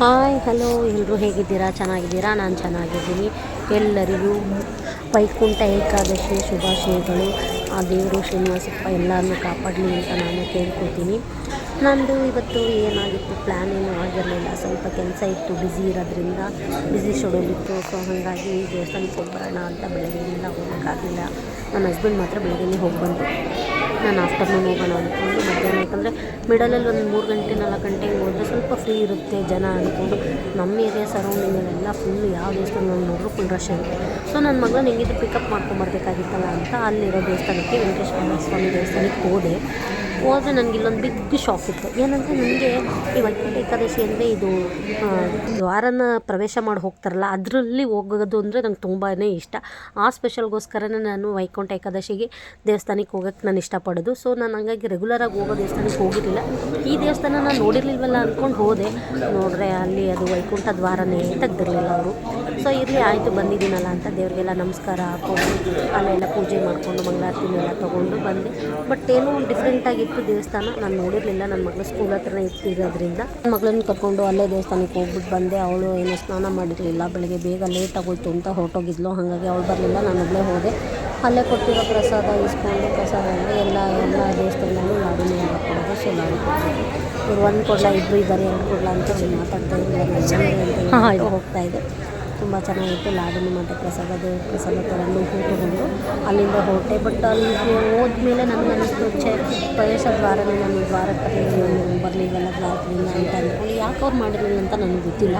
Hi hello ಎಲ್ಲರೂ ಹೇಗಿದ್ದೀರಾ? ಚೆನ್ನಾಗಿದ್ದೀರಾ? ನಾನು ಚೆನ್ನಾಗಿದ್ದೀನಿ. ಎಲ್ಲರಿಗೂ ವೈಕುಂಠ ಏಕಾದಶಿಯ ಶುಭಾಶಯಗಳು. ಆ ದೇವರು, ಶ್ರೀನಿವಾಸಪ್ಪ ಎಲ್ಲರನ್ನೂ ಕಾಪಾಡಲಿ ಅಂತ ನಾನು ಕೇಳ್ಕೊತೀನಿ. ನಂದು ಇವತ್ತು ಏನಾಗಿತ್ತು? ಪ್ಲ್ಯಾನ್ ಏನೂ ಆಗಿರಲಿಲ್ಲ. ಸ್ವಲ್ಪ ಕೆಲಸ ಇತ್ತು. ಬ್ಯುಸಿ ಇರೋದ್ರಿಂದ ಬ್ಯುಸಿ ಶೆಡ್ಯೂಲ್ ಇತ್ತು. ಸೊ ಹಾಗಾಗಿ ದೇವಸ್ಥಾನಕ್ಕೆ ಹೋಗಿ ಅಂತ ಬೆಳಗ್ಗೆಯಿಂದ ಹೋಗೋಕ್ಕಾಗಲಿಲ್ಲ. ನನ್ನ ಹಸ್ಬೆಂಡ್ ಮಾತ್ರ ಬೆಳಗ್ಗೆ ಹೋಗಿ ಬಂದರು ನಾನು ಆಫ್ಟರ್ನೂನ್ ಹೋಗೋಣ ಅಂದ್ಕೊಂಡು ಮಧ್ಯಾಹ್ನ ಯಾಕಂದರೆ ಮಿಡಲಲ್ಲಿ ಒಂದು ಮೂರು ಗಂಟೆ, ನಾಲ್ಕು ಗಂಟೆ ಹೋದರೆ ಸ್ವಲ್ಪ ಫ್ರೀ ಇರುತ್ತೆ ಜನ ಅಂದ್ಕೊಂಡು ನಮ್ಮ ಏರಿಯಾ ಸರೌಂಡಿಂಗಲ್ಲೆಲ್ಲ ಫುಲ್ ಯಾವ ದೇವಸ್ಥಾನ ನೋಡಿದ್ರು ಫುಲ್ ರಶ್ ಇರುತ್ತೆ ಸೊ ನನ್ನ ಮಗಳನ್ನ ಹೆಂಗಿದ್ರು ಪಿಕಪ್ ಮಾಡ್ಕೊಂಬರ್ಬೇಕಾಗಿತ್ತಲ್ಲ ಅಂತ ಅಲ್ಲಿರೋ ದೇವಸ್ಥಾನಕ್ಕೆ ವೆಂಕಟೇಶ್ವರ ಸ್ವಾಮಿ ದೇವಸ್ಥಾನಕ್ಕೆ ಹೋದೆ. ಹೋದರೆ ನನಗೆ ಇಲ್ಲೊಂದು ಬಿಗ್ ಶಾಕ್ ಇತ್ತು. ಏನಂದರೆ ನನಗೆ ಈ ವೈಕುಂಠ ಏಕಾದಶಿ ಅಂದರೆ ಇದು ದ್ವಾರನ ಪ್ರವೇಶ ಮಾಡಿ ಹೋಗ್ತಾರಲ್ಲ, ಅದರಲ್ಲಿ ಹೋಗೋದು ಅಂದರೆ ನಂಗೆ ತುಂಬಾ ಇಷ್ಟ. ಆ ಸ್ಪೆಷಲ್ಗೋಸ್ಕರನೇ ನಾನು ವೈಕುಂಠ ಏಕಾದಶಿಗೆ ದೇವಸ್ಥಾನಕ್ಕೆ ಹೋಗೋಕ್ಕೆ ನಾನು ಇಷ್ಟಪಡೋದು. ಸೊ ನಾನು ಹಂಗಾಗಿ ರೆಗ್ಯುಲರಾಗಿ ಹೋಗೋ ದೇವಸ್ಥಾನಕ್ಕೆ ಹೋಗಿರಲಿಲ್ಲ. ಈ ದೇವಸ್ಥಾನ ನಾನು ನೋಡಿರ್ಲಿಲ್ವಲ್ಲ ಅಂದ್ಕೊಂಡು ಹೋದೆ. ನೋಡಿದ್ರೆ ಅಲ್ಲಿ ಅದು ವೈಕುಂಠ ದ್ವಾರನೇ ತೆಗ್ದಿರಲಿಲ್ಲ ಅವರು. ಸೊ ಇರಲಿ, ಆಯಿತು, ಬಂದಿದ್ದೀನಲ್ಲ ಅಂತ ದೇವರಿಗೆಲ್ಲ ನಮಸ್ಕಾರ ಹಾಕೊಂಡು, ಅಲ್ಲೆಲ್ಲ ಪೂಜೆ ಮಾಡಿಕೊಂಡು, ಮಂಗಳಾರತಿನೆಲ್ಲ ತೊಗೊಂಡು ಬಂದೆ. ಬಟ್ ಏನೋ ಡಿಫ್ರೆಂಟ್ ಆಗಿತ್ತು ದೇವಸ್ಥಾನ ನಾನು ನೋಡಿರಲಿಲ್ಲ. ನನ್ನ ಮಗಳು ಸ್ಕೂಲ್ ಹತ್ರನೇ ಇಟ್ಟಿರೋದ್ರಿಂದ. ನನ್ನ ಮಗಳನ್ನ ಕರ್ಕೊಂಡು ಅಲ್ಲೇ ದೇವಸ್ಥಾನಕ್ಕೆ ಹೋಗ್ಬಿಟ್ಟು ಬಂದೆ. ಅವಳು ಏನು ಸ್ನಾನ ಮಾಡಿರಲಿಲ್ಲ. ಬೆಳಗ್ಗೆ ಬೇಗ ಲೇಟ್ ಆಗೋಯ್ತು ಅಂತ ಹೊರಟೋಗಿದ್ಲು. ಹಾಗಾಗಿ ಅವಳು ಬರಲಿಲ್ಲ. ನಾನು ಒಬ್ಬಳೇ ಹೋದೆ. ಅಲ್ಲೇ ಕೊಟ್ಟಿರೋ ಪ್ರಸಾದ ಇಸ್ಕೊಂಡು ಪ್ರಸಾದ ಎಲ್ಲ ಎಲ್ಲ ಎಲ್ಲ ದೇವಸ್ಥಾನದಲ್ಲೂ ಎಲ್ಲ ಕೊಡೋದು ಸೊ ಲಾಡು ಇವ್ರು ಒಂದು ಕೊಡ್ಲ ಇಬ್ಬರು ಇದ್ದಾರೆ ಎರಡು ಕೊಡ್ಲ ಅಂತ ಮಾತಾಡ್ತಾ ಇದ್ದಾರೆ. ಹೋಗ್ತಾ ಇದೆ ತುಂಬ ಚೆನ್ನಾಗಿತ್ತು. ಲಾಡಿನ ಮತ್ತು ಪ್ರಸಾದ, ದೇವ್ರ ಪ್ರಸಾದ ತಗೊಂಡು ಹೂ ಅಲ್ಲಿಂದ ಹೊರಟೆ. ಬಟ್ ಅಲ್ಲಿ ಹೋದ್ಮೇಲೆ ನನಗೆ ಅನ್ನಿಸ್ತು ಛೆ, ಪ್ರವೇಶ ದ್ವಾರನೇ ನಾನು ದ್ವಾರಕ್ಕೆ ಬರಲಿಲ್ಲ ದ್ವಾರದಿಂದ ಅಂತ ಅಂದ್ಕೊಂಡು ಯಾಕೆ ಅವ್ರು ಮಾಡಿರಲಿಲ್ಲ ಅಂತ ನನಗೆ ಗೊತ್ತಿಲ್ಲ.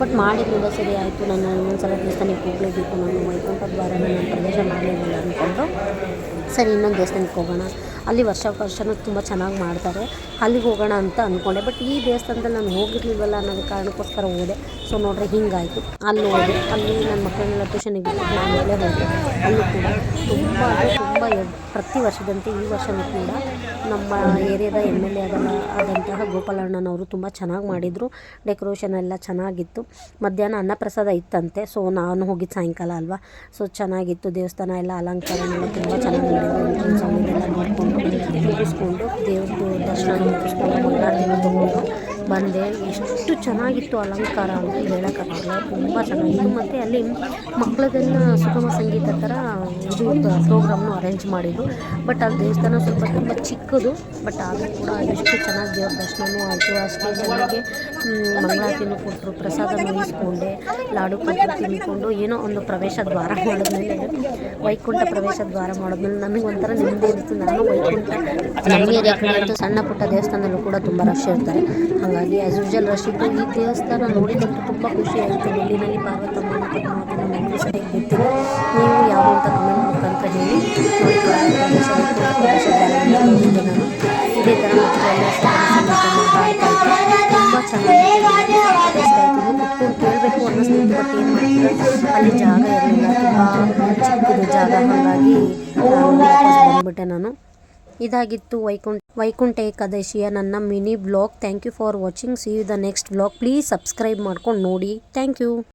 ಬಟ್ ಮಾಡಿರಲಿಲ್ಲ, ಸರಿ ಆಯಿತು, ನಾನು ಇನ್ನೊಂದ್ಸಲ ದೇವಸ್ಥಾನಕ್ಕೆ ಹೋಗಲೇಬೇಕು, ನಾನು ವೈಕುಂಠ ದ್ವಾರನ ನಾನು ಪ್ರವೇಶ ಮಾಡಲಿಲ್ಲ ಅಂದ್ಕೊಂಡು ಸರಿ, ಇನ್ನೊಂದು ದೇವಸ್ಥಾನಕ್ಕೆ ಹೋಗೋಣ. ಅಲ್ಲಿ ವರ್ಷ ವರ್ಷನೂ ತುಂಬ ಚೆನ್ನಾಗಿ ಮಾಡ್ತಾರೆ. ಅಲ್ಲಿಗೆ ಹೋಗೋಣ ಅಂತ ಅಂದ್ಕೊಂಡೆ ಬಟ್ ಈ ದೇವಸ್ಥಾನದಲ್ಲಿ ನಾನು ಹೋಗಿರ್ಲಿಲ್ವಲ್ಲ ಅನ್ನೋದು ಕಾರಣಕ್ಕೋಸ್ಕರ ಹೋದೆ. ಸೊ ನೋಡ್ರೆ ಹಿಂಗಾಯಿತು. ಅಲ್ಲಿ ಹೋದೆ. ಅಲ್ಲಿ ನನ್ನ ಮಕ್ಕಳನ್ನೆಲ್ಲ ಟ್ಯೂಷನಿಗೆ ಆಮೇಲೆ ಹೋದೆ. ಅಲ್ಲಿ ಕೂಡ ತುಂಬ ತುಂಬ ಪ್ರತಿ ವರ್ಷದಂತೆ ಈ ವರ್ಷವೂ ಕೂಡ ನಮ್ಮ ಏರಿಯಾದ ಎಂ ಎಲ್ ಎ ಅದಲ್ಲ ಆದಂತಹ ಗೋಪಾಲಣ್ಣನವರು ತುಂಬ ಚೆನ್ನಾಗಿ ಮಾಡಿದರು. ಡೆಕೋರೇಷನ್ ಎಲ್ಲ ಚೆನ್ನಾಗಿತ್ತು. ಮಧ್ಯಾಹ್ನ ಅನ್ನಪ್ರಸಾದ ಇತ್ತಂತೆ. ಸೊ ನಾನು ಹೋಗಿದ್ದು ಸಾಯಂಕಾಲ ಅಲ್ವಾ? ಸೊ ಚೆನ್ನಾಗಿತ್ತು. ದೇವಸ್ಥಾನ ಎಲ್ಲ ಅಲಂಕಾರ ತುಂಬ ಚೆನ್ನಾಗಿ ಮಾಡಿದ್ರು. ಅವನ್ನೆಲ್ಲ ನೋಡಿಕೊಂಡು ಮುಗಿಸ್ಕೊಂಡು ದೇವ್ರದ್ದು ದರ್ಶನ ಮಂಗಳಾರತಿನ ತೊಗೊಂಡು ಬಂದೆ. ಎಷ್ಟು ಚೆನ್ನಾಗಿತ್ತು ಅಲಂಕಾರ ಅಂತ ಹೇಳೋಕ್ಕಾಗಲ್ಲ. ತುಂಬ ಚೆನ್ನಾಗಿತ್ತು ಮತ್ತು ಅಲ್ಲಿ ಮಕ್ಕಳದೆಲ್ಲ ಸುಗಮ ಸಂಗೀತ ಥರ ಇದು ಪ್ರೋಗ್ರಾಮ್ನು ಅರೇಂಜ್ ಮಾಡಿದ್ರು. ಬಟ್ ಆ ದೇವಸ್ಥಾನ ಸ್ವಲ್ಪ ತುಂಬ ಚಿಕ್ಕದು. ಬಟ್ ಆದರೂ ಕೂಡ ಎಷ್ಟು ಚೆನ್ನಾಗಿ ದೇವ್ರ ದರ್ಶನವೂ ಆಯಿತು. ಅಷ್ಟೇ ನನಗೆ ಮಂಗಳಾರತಿನೂ ಕೊಟ್ಟರು, ಪ್ರಸಾದ ಇಸ್ಕೊಂಡೆ ಲಾಡು ಕಟ್ಟು ತಿನ್ಕೊಂಡು ಏನೋ ಒಂದು ಪ್ರವೇಶ ದ್ವಾರ ಮಾಡಿದ್ಮೇಲೆ, ವೈಕುಂಠ ಪ್ರವೇಶ ದ್ವಾರ ಮಾಡಿದ್ಮೇಲೆ ನಮಗೆ ಒಂಥರ ನೆಮ್ಮದಿ ಇರುತ್ತೆ ನಾನು ವೈಕುಂಠ ಸಣ್ಣ ಪುಟ್ಟ ದೇವಸ್ಥಾನದಲ್ಲೂ ಕೂಡ ತುಂಬ ರಶ್ ಇರ್ತಾರೆ. ಹಾಗಾಗಿ ಆ್ಯಸ್ ಯೂಶಲ್ ರಶ್ ಇತ್ತು ಈ ದೇವಸ್ಥಾನ ನೋಡಿದಂತೂ ತುಂಬ ಖುಷಿ ಆಯಿತು. ನೆಲ್ಲಿನಲ್ಲಿ ಪಾರ್ವತಮ್ಮನ ಪದ್ಮಾವತಿನ ನನಗೂ ಸರಿಯಾಗಿ ಗೊತ್ತಿಲ್ಲ ನೀವು ಯಾವ ಅಂತ ಕಮೆಂಟ್ ಮುಖಾಂತರ ಹೇಳಿ. ನಾನು ಇದೇ ಥರ ತುಂಬ ಚೆನ್ನಾಗಿ ಕೇಳಬೇಕು ಅನ್ನಿಸ್ತಿತ್ತು ಬಟ್ ಏನು ಮಾಡ್ತೀರ ಅಲ್ಲಿ ಜಾಗ ಇರಲಿಲ್ಲ ತುಂಬ ಚಿಕ್ಕದು ಜಾಗ ಹಾಗಾಗಿ ಬಂದ್ಬಿಟ್ಟೆ ನಾನು ಇದಾಗಿತ್ತು ವೈಕುಂಠ ವೈಕುಂಠ ಏಕಾದಶಿಯ ನನ್ನ mini blog. Thank you for watching. See you the next blog. Please subscribe ಮಾಡ್ಕೊಂಡು ನೋಡಿ. Thank you.